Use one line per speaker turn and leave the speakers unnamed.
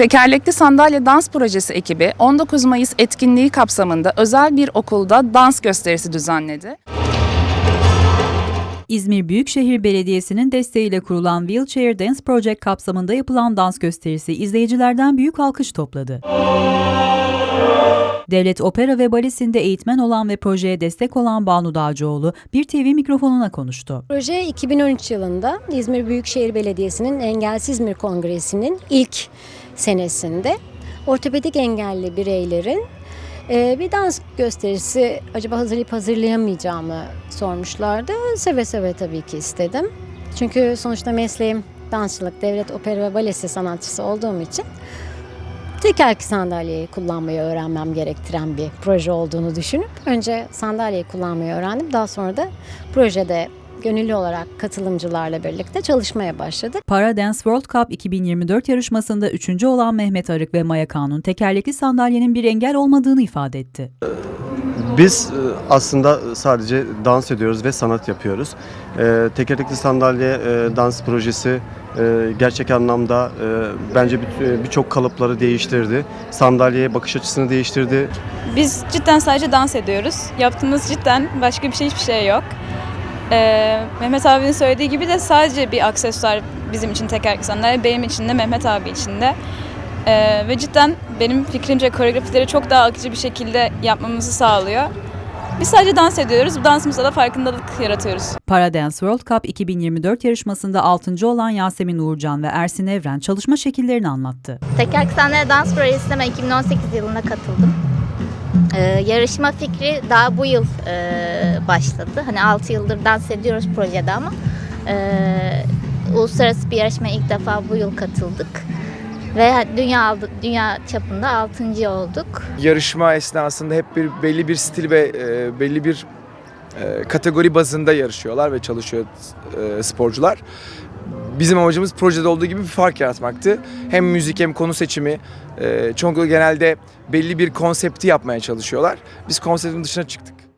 Tekerlekli Sandalye Dans Projesi ekibi 19 Mayıs etkinliği kapsamında özel bir okulda dans gösterisi düzenledi.
İzmir Büyükşehir Belediyesi'nin desteğiyle kurulan Wheelchair Dance Project kapsamında yapılan dans gösterisi izleyicilerden büyük alkış topladı. Devlet Opera ve Balesi'nde eğitmen olan ve projeye destek olan Banu Dağcıoğlu bir TV mikrofonuna konuştu.
Proje 2013 yılında İzmir Büyükşehir Belediyesi'nin Engelsiz İzmir Kongresi'nin ilk senesinde ortopedik engelli bireylerin e, bir dans gösterisi acaba hazırlayıp hazırlayamayacağımı sormuşlardı. Seve seve tabii ki istedim. Çünkü sonuçta mesleğim dansçılık, devlet opera ve balesi sanatçısı olduğum için tekerlekli sandalyeyi kullanmayı öğrenmem gerektiren bir proje olduğunu düşünüp önce sandalyeyi kullanmayı öğrendim. Daha sonra da projede gönüllü olarak katılımcılarla birlikte çalışmaya başladık.
Para Dance World Cup 2024 yarışmasında üçüncü olan Mehmet Arık ve Maya Kanun tekerlekli sandalyenin bir engel olmadığını ifade etti.
Biz e, aslında sadece dans ediyoruz ve sanat yapıyoruz. E, Tekerlekli sandalye e, dans projesi e, gerçek anlamda e, bence bir- e, birçok kalıpları değiştirdi. Sandalyeye bakış açısını değiştirdi.
Biz cidden sadece dans ediyoruz. Yaptığımız cidden başka bir şey hiçbir şey yok. Mehmet abinin söylediği gibi de sadece bir aksesuar bizim için tekerlekli sandalye, benim için de Mehmet abi için de. Ee, ve cidden benim fikrimce koreografileri çok daha akıcı bir şekilde yapmamızı sağlıyor. Biz sadece dans ediyoruz. Bu dansımızda da farkındalık yaratıyoruz.
Para Dance World Cup 2024 yarışmasında 6. olan Yasemin Uğurcan ve Ersin Evren çalışma şekillerini anlattı.
Tekerlekli sandalye dans projesine ben 2018 yılında katıldım. Ee, yarışma fikri daha bu yıl e, başladı. Hani 6 yıldır dans ediyoruz projede ama e, uluslararası bir yarışmaya ilk defa bu yıl katıldık. Ve dünya dünya çapında 6. olduk.
yarışma esnasında hep bir belli bir stil ve e, belli bir e, kategori bazında yarışıyorlar ve çalışıyor e, sporcular. Bizim amacımız projede olduğu gibi bir fark yaratmaktı. Hem müzik hem konu seçimi. E, genelde belli bir konsepti yapmaya çalışıyorlar. Biz konseptin dışına çıktık.